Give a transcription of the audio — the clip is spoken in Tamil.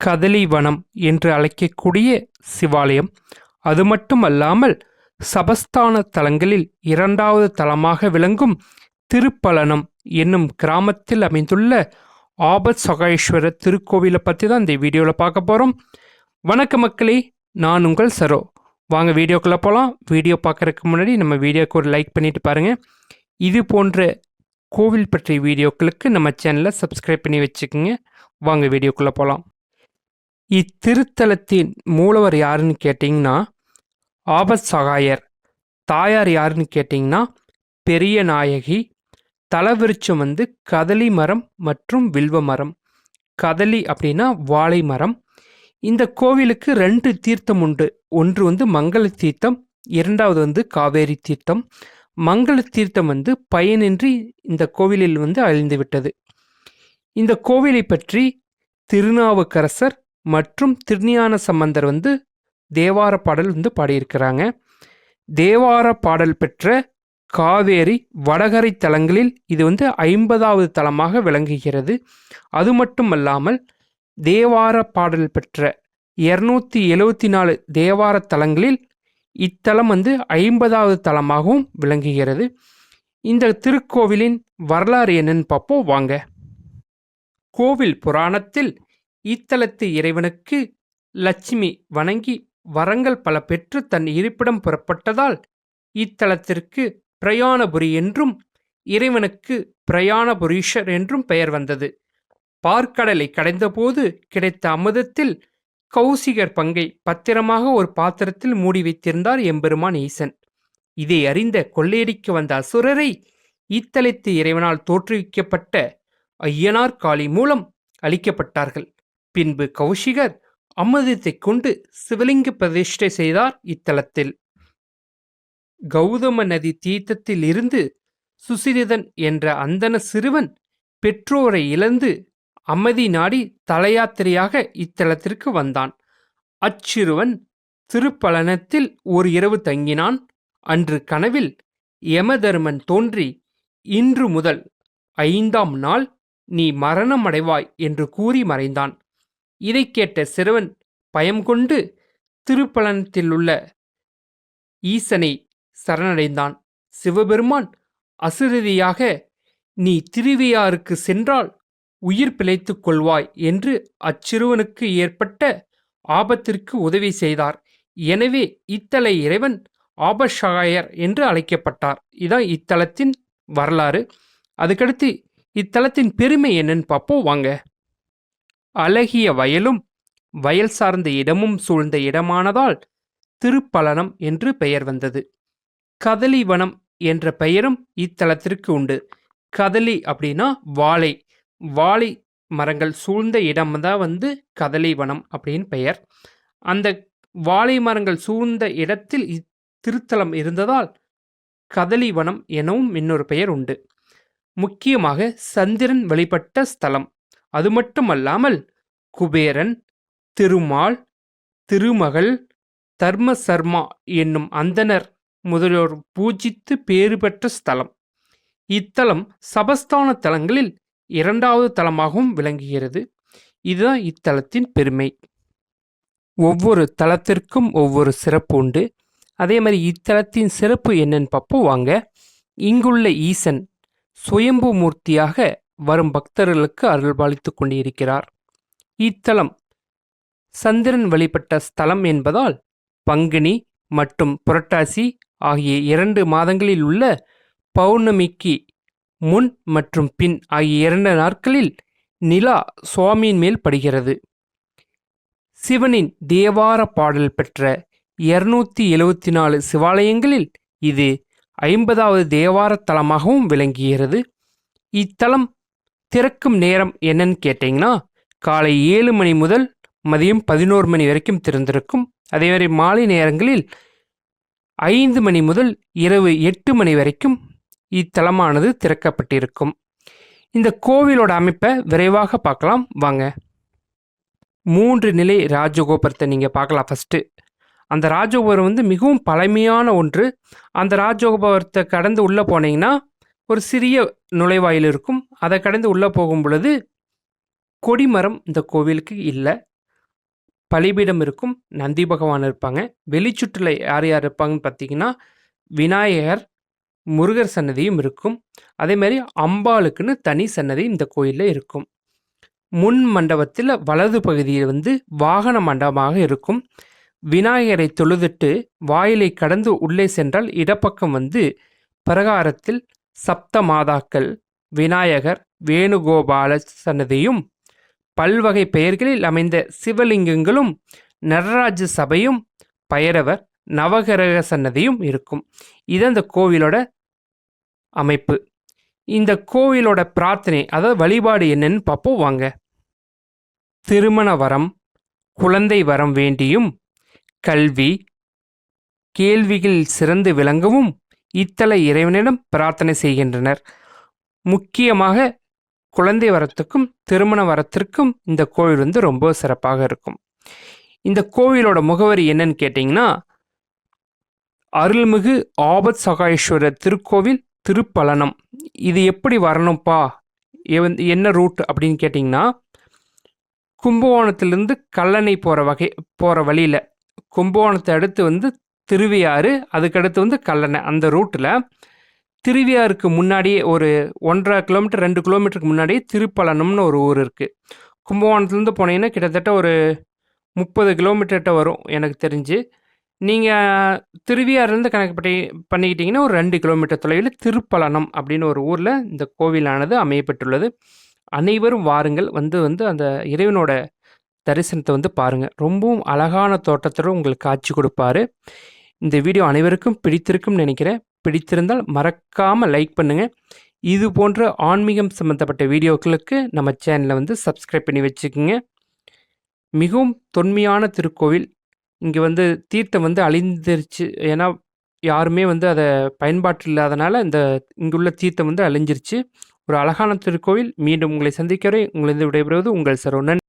கதலிவனம் என்று அழைக்கக்கூடிய சிவாலயம். அது மட்டுமல்லாமல் சபஸ்தான தலங்களில் இரண்டாவது தலமாக விளங்கும் திருப்பலனம் என்னும் கிராமத்தில் அமைந்துள்ள ஆபத் சகாயேஸ்வரர் திருக்கோவிலை பற்றி தான் இந்த வீடியோவில் பார்க்க போகிறோம் வணக்க மக்களே நான் உங்கள் சரோ. வாங்க வீடியோக்குள்ளே போகலாம் வீடியோ பார்க்குறதுக்கு முன்னாடி நம்ம வீடியோக்கு ஒரு லைக் பண்ணிட்டு பாருங்கள் இது போன்ற கோவில் பற்றிய வீடியோக்களுக்கு நம்ம சேனலை சப்ஸ்கிரைப் பண்ணி வச்சுக்கோங்க. வாங்க வீடியோக்குள்ளே போகலாம் இத்திருத்தலத்தின் மூலவர் யாருன்னு கேட்டிங்கன்னா ஆபத் சகாயர். தாயார் யாருன்னு கேட்டிங்கன்னா பெரிய நாயகி. தலவிருச்சம் வந்து கதலி மரம் மற்றும் வில்வ மரம். கதலி அப்படின்னா வாழை மரம். இந்த கோவிலுக்கு ரெண்டு தீர்த்தம் உண்டு. ஒன்று வந்து மங்கள தீர்த்தம் இரண்டாவது வந்து காவேரி தீர்த்தம். மங்கள தீர்த்தம் வந்து பயனின்றி இந்த கோவிலில் வந்து அழிந்து விட்டது இந்த கோவிலை பற்றி திருநாவுக்கரசர் மற்றும் திருஞான சம்பந்தர் வந்து தேவார பாடல் வந்து பாடியிருக்கிறாங்க. தேவார பாடல் பெற்ற காவேரி வடகரை தலங்களில் இது வந்து ஐம்பதாவது தலமாக விளங்குகிறது. அது மட்டுமல்லாமல் தேவார பாடல் பெற்ற இருநூத்தி எழுவத்தி நாலு தேவார தலங்களில் இத்தலம் வந்து ஐம்பதாவது தலமாகவும் விளங்குகிறது. இந்த திருக்கோவிலின் வரலாறு என்னன்னு பார்ப்போம். வாங்க. கோவில் புராணத்தில் இத்தலத்து இறைவனுக்கு லட்சுமி வணங்கி வரங்கள் பல பெற்று தன் இருப்பிடம் புறப்பட்டதால் இத்தலத்திற்கு பிரயாணபுரி என்றும் இறைவனுக்கு பிரயாணபுரீஷர் என்றும் பெயர் வந்தது. பார்க்கடலை கடைந்தபோது கிடைத்த அமுதத்தில் கௌசிகர் பங்கை பத்திரமாக ஒரு பாத்திரத்தில் மூடி வைத்திருந்தார் எம்பெருமான் ஈசன். இதை அறிந்த கொள்ளையடிக்க வந்த அசுரரை இத்தலத்து இறைவனால் தோற்றுவிக்கப்பட்ட ஐயனார் காளி மூலம் அளிக்கப்பட்டார்கள் பின்பு கௌஷிகர் அமிர்தத்தை கொண்டு சிவலிங்க பிரதிஷ்டை செய்தார் இத்தலத்தில். கௌதம நதி தீர்த்தத்தில் இருந்து சுசிரிதன் என்ற அந்தன சிறுவன் பெற்றோரை இழந்து அமைதி நாடி தலையாத்திரையாக இத்தலத்திற்கு வந்தான். அச்சிறுவன் திருப்பலனத்தில் ஒரு இரவு தங்கினான். அன்று கனவில் யமதர்மன் தோன்றி இன்று முதல் ஐந்தாம் நாள் நீ மரணமடைவாய் என்று கூறி மறைந்தான். இதை கேட்ட சிறுவன் பயம் கொண்டு திருப்பலனத்திலுள்ள ஈசனை சரணடைந்தான். சிவபெருமான் அசுரதியாக நீ திருவியாருக்கு சென்றால் உயிர் பிழைத்துக் கொள்வாய் என்று அச்சிறுவனுக்கு ஏற்பட்ட ஆபத்திற்கு உதவி செய்தார். எனவே இத்தலை இறைவன் ஆபஷாயர் என்று அழைக்கப்பட்டார். இதான் இத்தலத்தின் வரலாறு. அதுக்கடுத்து இத்தலத்தின் பெருமை என்னன்னு பார்ப்போம். வாங்க. அழகிய வயலும் வயல் சார்ந்த இடமும் சூழ்ந்த இடமானதால் திருப்பலனம் என்று பெயர் வந்தது. கதலி வனம் என்ற பெயரும் இத்தலத்திற்கு உண்டு. கதலி அப்படின்னா வாழை. வாழை மரங்கள் சூழ்ந்த இடம் தான் வந்து கதலி வனம் அப்படின்னு பெயர். அந்த வாழை மரங்கள் சூழ்ந்த இடத்தில் இத்திருத்தலம் இருந்ததால் கதலி வனம் எனவும் இன்னொரு பெயர் உண்டு. முக்கியமாக சந்திரன் வழிபட்ட ஸ்தலம். அது மட்டுமல்லாமல் குபேரன் திருமால் திருமகள் தர்ம சர்மா என்னும் அந்தனர் முதலியோர் பூஜித்து பேறு பெற்ற ஸ்தலம். இத்தலம் சபஸ்தான தலங்களில் இரண்டாவது தலமாகவும் விளங்குகிறது. இதுதான் இத்தலத்தின் பெருமை. ஒவ்வொரு தலத்திற்கும் ஒவ்வொரு சிறப்பு உண்டு. அதே மாதிரி இத்தலத்தின் சிறப்பு என்னன்னு பார்ப்போம். வாங்க. இங்குள்ள ஈசன் சுயம்பு மூர்த்தியாக வரும் பக்தர்களுக்கு அருள்பாலித்து கொண்டிருக்கிறார். இத்தலம் சந்திரன் வழிபட்ட ஸ்தலம் என்பதால் பங்குனி மற்றும் புரட்டாசி ஆகிய இரண்டு மாதங்களில் உள்ள பௌர்ணமிக்கு முன் மற்றும் பின் ஆகிய இரண்டு நாட்களில் நிலா சுவாமியின் மேல் படுகிறது. சிவனின் தேவார பாடல் பெற்ற இருநூத்தி எழுவத்தி நாலு சிவாலயங்களில் இது ஐம்பதாவது தேவார தலமாகவும் விளங்குகிறது. இத்தலம் திறக்கும் நேரம் என்னன்னு கேட்டிங்கன்னா காலை ஏழு மணி முதல் மதியம் பதினோரு மணி வரைக்கும் திறந்திருக்கும். அதே மாதிரி மாலை நேரங்களில் ஐந்து மணி முதல் இரவு எட்டு மணி வரைக்கும் இத்தலமானது திறக்கப்பட்டிருக்கும். இந்த கோவிலோட அமைப்பை விரைவாக பார்க்கலாம். வாங்க. மூன்று நிலை ராஜகோபுரத்தை நீங்கள் பார்க்கலாம் ஃபஸ்ட்டு அந்த ராஜகோபுரம் வந்து மிகவும் பழமையான ஒன்று. அந்த ராஜகோபுரத்தை கடந்து உள்ளே போனீங்கன்னா ஒரு சிறிய நுழைவாயில் இருக்கும். அதை கடந்து உள்ளே போகும் பொழுது கொடிமரம் இந்த கோவிலுக்கு இல்லை. பலிபீடம் இருக்கும். நந்தி பகவான் இருப்பாங்க. வெளிச்சுற்றில் யார் யார் இருப்பாங்கன்னு பார்த்தீங்கன்னா விநாயகர் முருகர் சன்னதியும் இருக்கும். அதே மாதிரி அம்பாளுக்குன்னு தனி சன்னதி இந்த கோயிலில் இருக்கும். முன் மண்டபத்தில் வலது பகுதியில் வந்து வாகன மண்டபமாக இருக்கும். விநாயகரை தொழுதுட்டு வாயிலை கடந்து உள்ளே சென்றால் இடப்பக்கம் வந்து பிரகாரத்தில் சப்த மாதாக்கள் விநாயகர் வேணுகோபால சன்னதியும் பல்வகை பெயர்களில் அமைந்த சிவலிங்கங்களும் நடராஜ சபையும் பைரவர் நவகிரக சன்னதியும் இருக்கும். இது அந்த கோவிலோட அமைப்பு. இந்த கோவிலோட பிரார்த்தனை அதாவது வழிபாடு என்னன்னு பார்ப்போம் வாங்க. திருமண வரம் குழந்தை வரம் வேண்டியும் கல்வி கேள்விகள் சிறந்து விளங்கவும் இத்தலை இறைவனிடம் பிரார்த்தனை செய்கின்றனர். முக்கியமாக குழந்தை வரத்துக்கும் திருமண வரத்திற்கும் இந்த கோவில் வந்து ரொம்ப சிறப்பாக இருக்கும். இந்த கோவிலோட முகவரி என்னன்னு கேட்டிங்கன்னா அருள்மிகு ஆபத் சகாயேஸ்வரர் திருக்கோவில் திருப்பலனம். இது எப்படி வரணும்ப்பா? என்ன ரூட் அப்படின்னு கேட்டிங்கன்னா கும்பகோணத்திலிருந்து கல்லணை போகிற வகை போகிற வழியில். கும்பகோணத்தை அடுத்து வந்து திருவையாறு அதுக்கடுத்து வந்து கல்லணை அந்த ரூட்டில் திருவையாருக்கு முன்னாடியே ஒரு ஒன்றரை கிலோமீட்டர் ரெண்டு கிலோமீட்டருக்கு முன்னாடியே திருப்பலனம்னு ஒரு ஊர் இருக்குது கும்பகோணத்துலேருந்து போனீங்கன்னா கிட்டத்தட்ட ஒரு முப்பது கிலோமீட்டர்கிட்ட வரும் எனக்கு தெரிஞ்சு. நீங்கள் திருவியாறுலேருந்து கணக்கு பண்ணி பண்ணிக்கிட்டிங்கன்னா ஒரு ரெண்டு கிலோமீட்டர் தொலைவில் திருப்பலனம் அப்படின்னு ஒரு ஊரில் இந்த கோவிலானது அமையப்பட்டுள்ளது அனைவரும் வாருங்கள் வந்து வந்து அந்த இறைவனோட தரிசனத்தை வந்து பாருங்கள் ரொம்பவும் அழகான தோட்டத்தோடு உங்களுக்கு காட்சி கொடுப்பாரு. இந்த வீடியோ அனைவருக்கும் பிடித்திருக்கும்னு நினைக்கிறேன். பிடித்திருந்தால் மறக்காமல் லைக் பண்ணுங்கள் இது போன்ற ஆன்மீகம் சம்மந்தப்பட்ட வீடியோக்களுக்கு நம்ம சேனலை வந்து சப்ஸ்கிரைப் பண்ணி வச்சுக்கோங்க. மிகவும் தொன்மையான திருக்கோவில். இங்கே வந்து தீர்த்தம் வந்து அழிந்துருச்சு. ஏன்னா யாருமே வந்து அதை பயன்பாட்டு இல்லாதனால இந்த இங்குள்ள தீர்த்தம் வந்து அழிஞ்சிருச்சு. ஒரு அழகான திருக்கோவில். மீண்டும் உங்களை சந்திக்கிறேன். உங்களிருந்து விடைபெறுவது உங்கள் சரவணன்